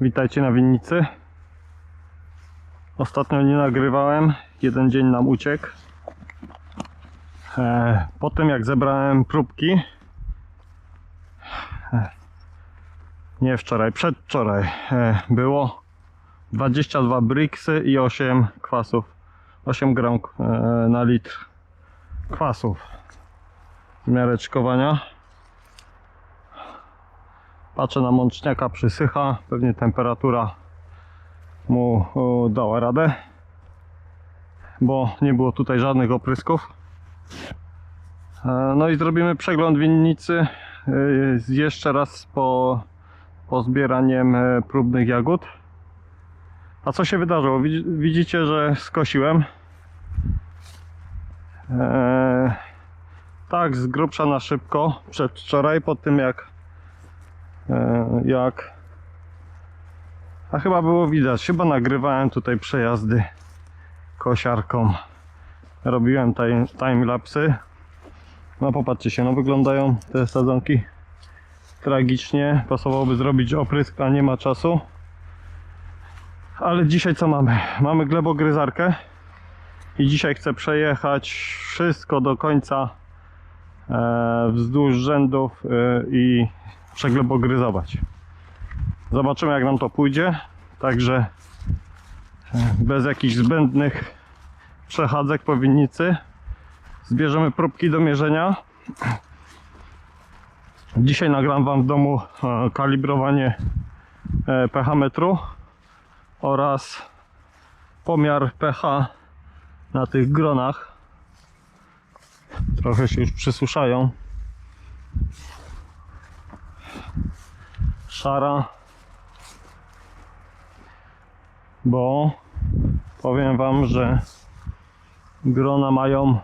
Witajcie na winnicy. Ostatnio nie nagrywałem, jeden dzień nam uciekł. E, po tym jak zebrałem próbki, e, nie wczoraj, przedwczoraj, e, było 22 briksy i 8 kwasów, 8 gram na litr kwasów w miarę czkowania. Patrzę na mączniaka, przysycha, pewnie temperatura mu dała radę, bo nie było tutaj żadnych oprysków. E, No i zrobimy przegląd winnicy e, jeszcze raz po, po zbieraniem e, próbnych jagód. A co się wydarzyło? Widzi- Widzicie, że skosiłem. E, tak, z grubsza na szybko, przedwczoraj, po tym jak jak? A chyba było widać, chyba nagrywałem tutaj przejazdy kosiarką. Robiłem time, timelapsy. No popatrzcie się, no wyglądają te sadzonki. Tragicznie. Pasowałoby zrobić oprysk, a nie ma czasu. Ale dzisiaj co mamy? mamy glebogryzarkę. I dzisiaj chcę przejechać wszystko do końca e, wzdłuż rzędów e, i przeglebogryzować. Zobaczymy jak nam to pójdzie. Także e, bez jakichś zbędnych przechadzek po winnicy zbierzemy próbki do mierzenia. Dzisiaj nagram Wam w domu e, kalibrowanie e, pH metru oraz pomiar pH na tych gronach. Trochę się już przysuszają. Szara. Bo powiem wam, że grona mają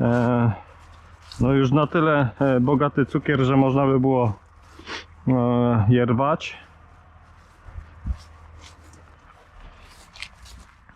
e, no już na tyle e, bogaty cukier, że można by było e, je rwać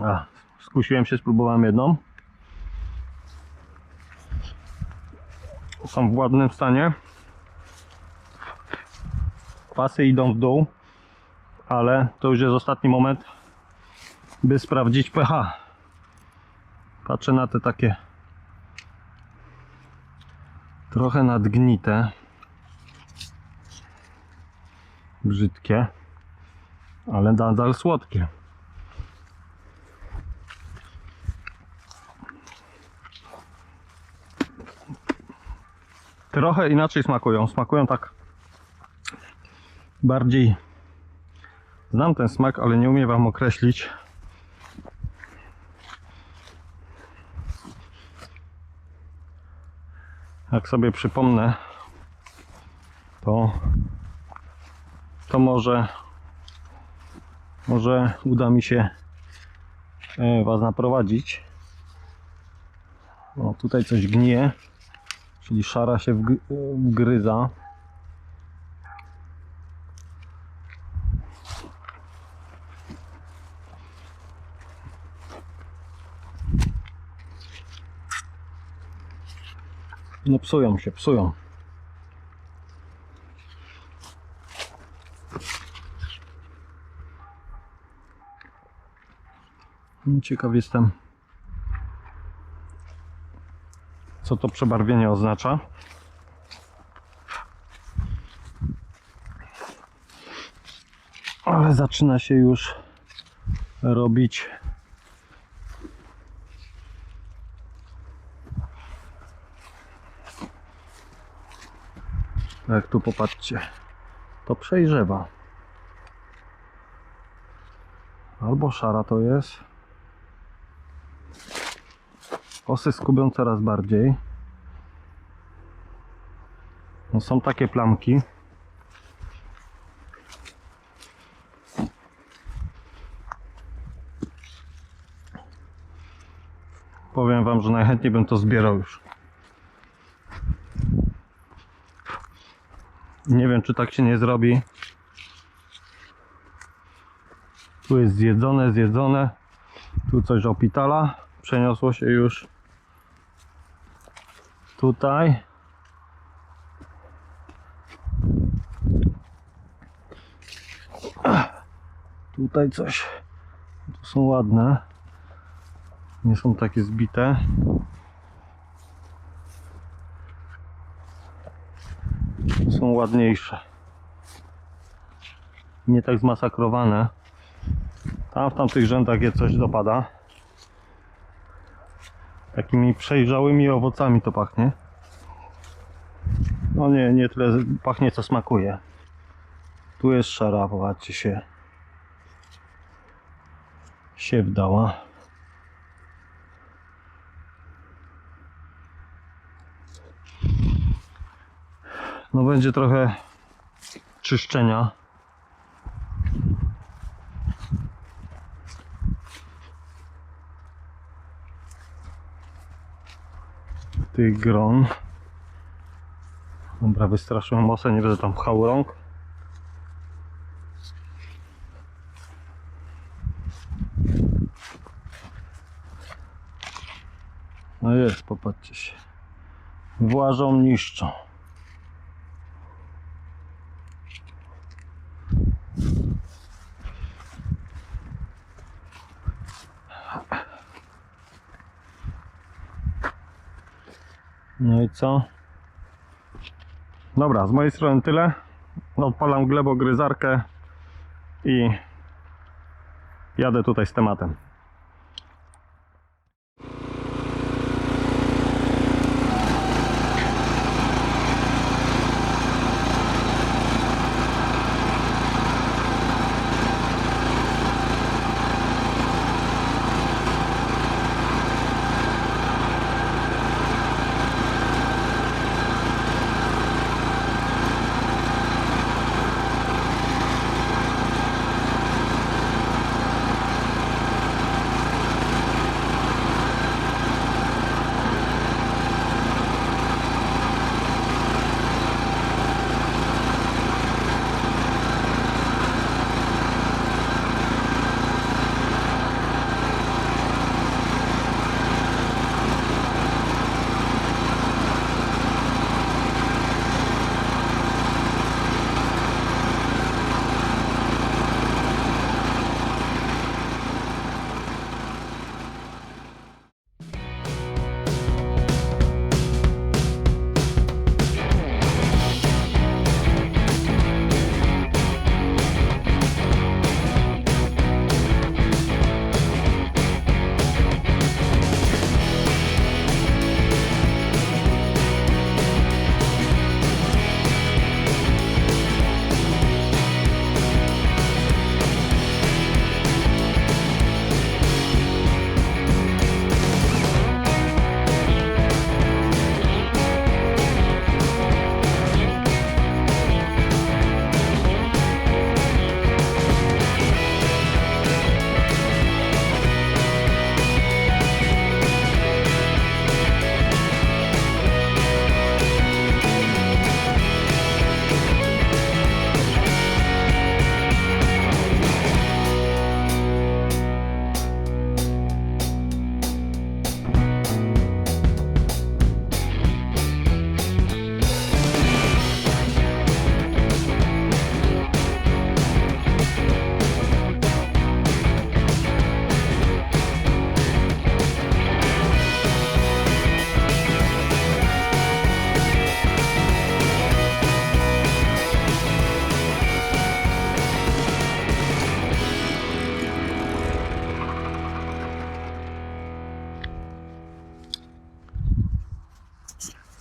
A, skusiłem się, spróbowałem jedną. Są w ładnym stanie kwasy idą w dół, ale to już jest ostatni moment, by sprawdzić pH. Patrzę na te takie trochę nadgnite, brzydkie, ale nadal słodkie. Trochę inaczej smakują. Smakują tak bardziej znam ten smak, ale nie umiem wam określić. Jak sobie przypomnę, to to może może uda mi się e, was naprowadzić. O, tutaj coś gnije, czyli szara się wg- wgryza. No psują się, psują. No, Ciekaw jestem, co to przebarwienie oznacza. Ale zaczyna się już robić Jak tu popatrzcie, to przejrzewa. Albo szara to jest. Osy skubią coraz bardziej. No są takie plamki. Powiem wam, że najchętniej bym to zbierał już. Nie wiem, czy tak się nie zrobi. Tu jest zjedzone, zjedzone. Tu coś opitala. Przeniosło się już tutaj. Tutaj coś. Tu są ładne. Nie są takie zbite. Tu ładniejsze. Nie tak zmasakrowane. Tam w tamtych rzędach je coś dopada. Takimi przejrzałymi owocami to pachnie. No nie, nie tyle pachnie co smakuje. Tu jest szara, popatrzcie się. Się wdała. No będzie trochę czyszczenia. Tych gron. Dobra, wystraszyłem mosę, nie będę tam pchał rąk. No jest, popatrzcie się. Włażą, niszczą. No i co? Dobra, z mojej strony tyle. Odpalam glebogryzarkę i jadę tutaj z tematem.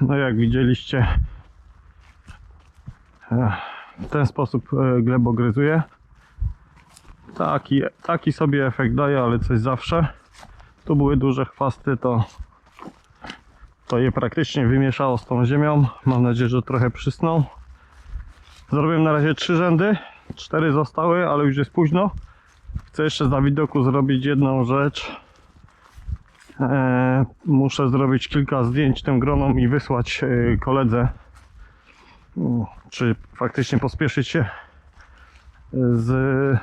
No jak widzieliście, e, w ten sposób e, glebogryzuje. Taki, taki sobie efekt daje, ale coś zawsze. Tu były duże chwasty, to, to je praktycznie wymieszało z tą ziemią. Mam nadzieję, że trochę przysną. Zrobiłem na razie trzy rzędy, cztery zostały, ale już jest późno. Chcę jeszcze na widoku zrobić jedną rzecz. Muszę zrobić kilka zdjęć tym gronom i wysłać e, koledze. Czy faktycznie pospieszyć się z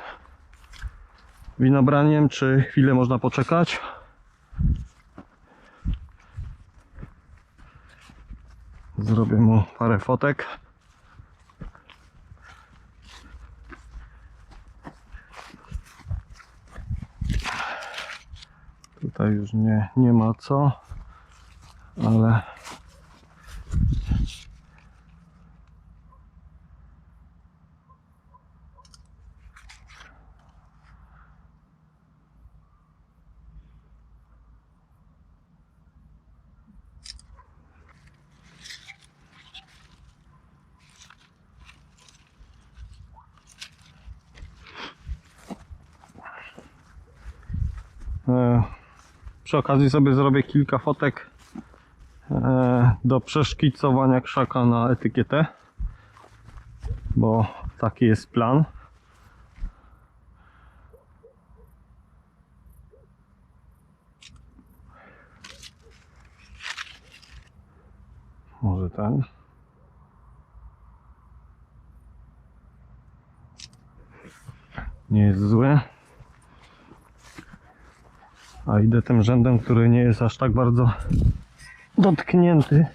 winobraniem, czy chwilę można poczekać. Zrobię mu parę fotek. Tutaj już nie, nie ma co, ale E, Przy okazji sobie zrobię kilka fotek e, do przeszkicowania krzaka na etykietę, bo taki jest plan. Może ten. Nie jest zły. A idę tym rzędem, który nie jest aż tak bardzo dotknięty.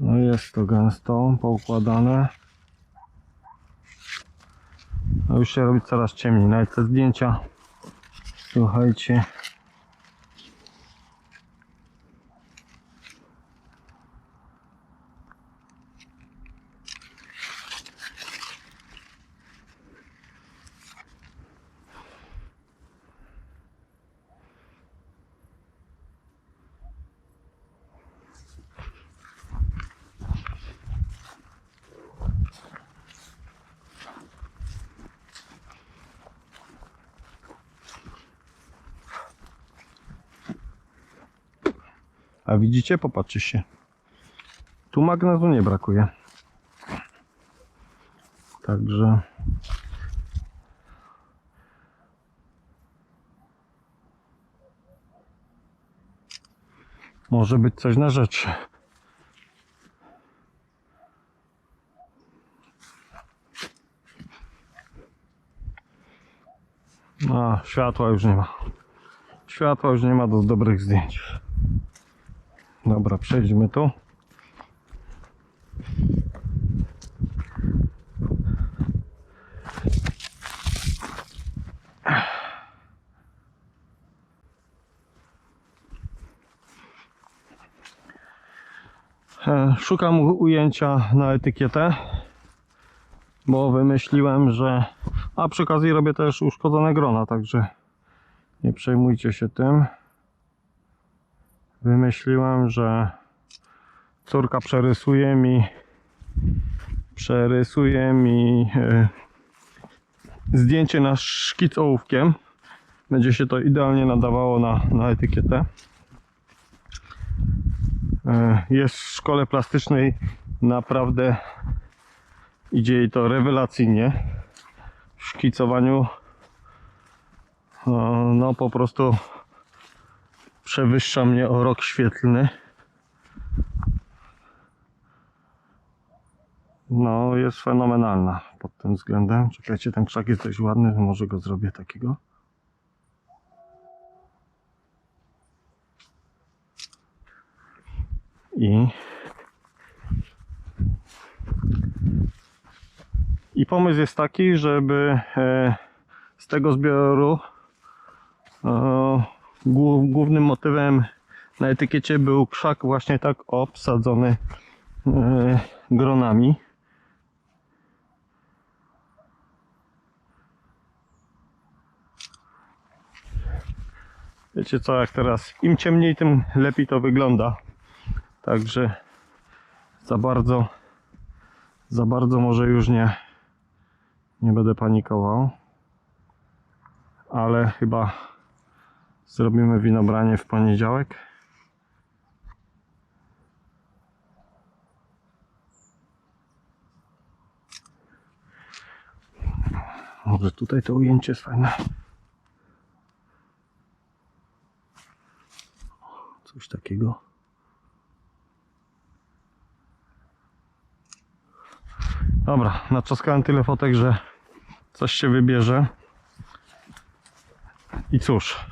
No jest to gęsto, poukładane. No już się robi coraz ciemniej, nawet te zdjęcia. Słuchajcie. A widzicie? Popatrzcie się. Tu magnezu nie brakuje. Także może być coś na rzeczy. A, światła już nie ma. Światła już nie ma do dobrych zdjęć. Dobra, przejdźmy tu. E, Szukam ujęcia na etykietę, bo wymyśliłem, że. A przy okazji robię też uszkodzone grona, także nie przejmujcie się tym wymyśliłem, że córka przerysuje mi przerysuje mi e, zdjęcie na szkic ołówkiem. Będzie się to idealnie nadawało na, na etykietę. E, jest w szkole plastycznej naprawdę idzie jej to rewelacyjnie. W szkicowaniu e, no po prostu przewyższa mnie o rok świetlny. No, jest fenomenalna pod tym względem. Czekajcie, ten krzak jest dość ładny, może go zrobię takiego. I i pomysł jest taki, żeby e, z tego zbioru e, głównym motywem na etykiecie był krzak właśnie tak obsadzony e, gronami. Wiecie co, jak teraz im ciemniej, tym lepiej to wygląda. Także za bardzo, za bardzo może już nie, nie będę panikował. Ale chyba Zrobimy winobranie w poniedziałek. Może tutaj to ujęcie jest fajne. Coś takiego. Dobra, naczaskałem tyle fotek, że coś się wybierze. I cóż,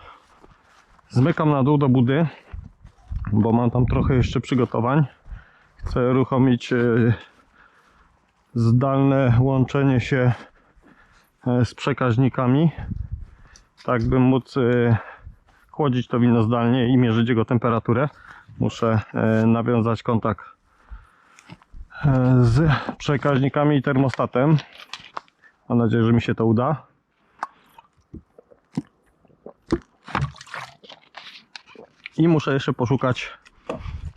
zmykam na dół do budy, bo mam tam trochę jeszcze przygotowań. Chcę uruchomić e, zdalne łączenie się e, z przekaźnikami, tak bym móc e, chłodzić to wino zdalnie i mierzyć jego temperaturę. Muszę nawiązać kontakt z przekaźnikami i termostatem. Mam nadzieję, że mi się to uda. I muszę jeszcze poszukać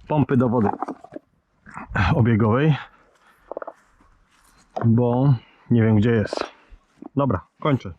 pompy do wody obiegowej, bo nie wiem gdzie jest. Dobra, kończę.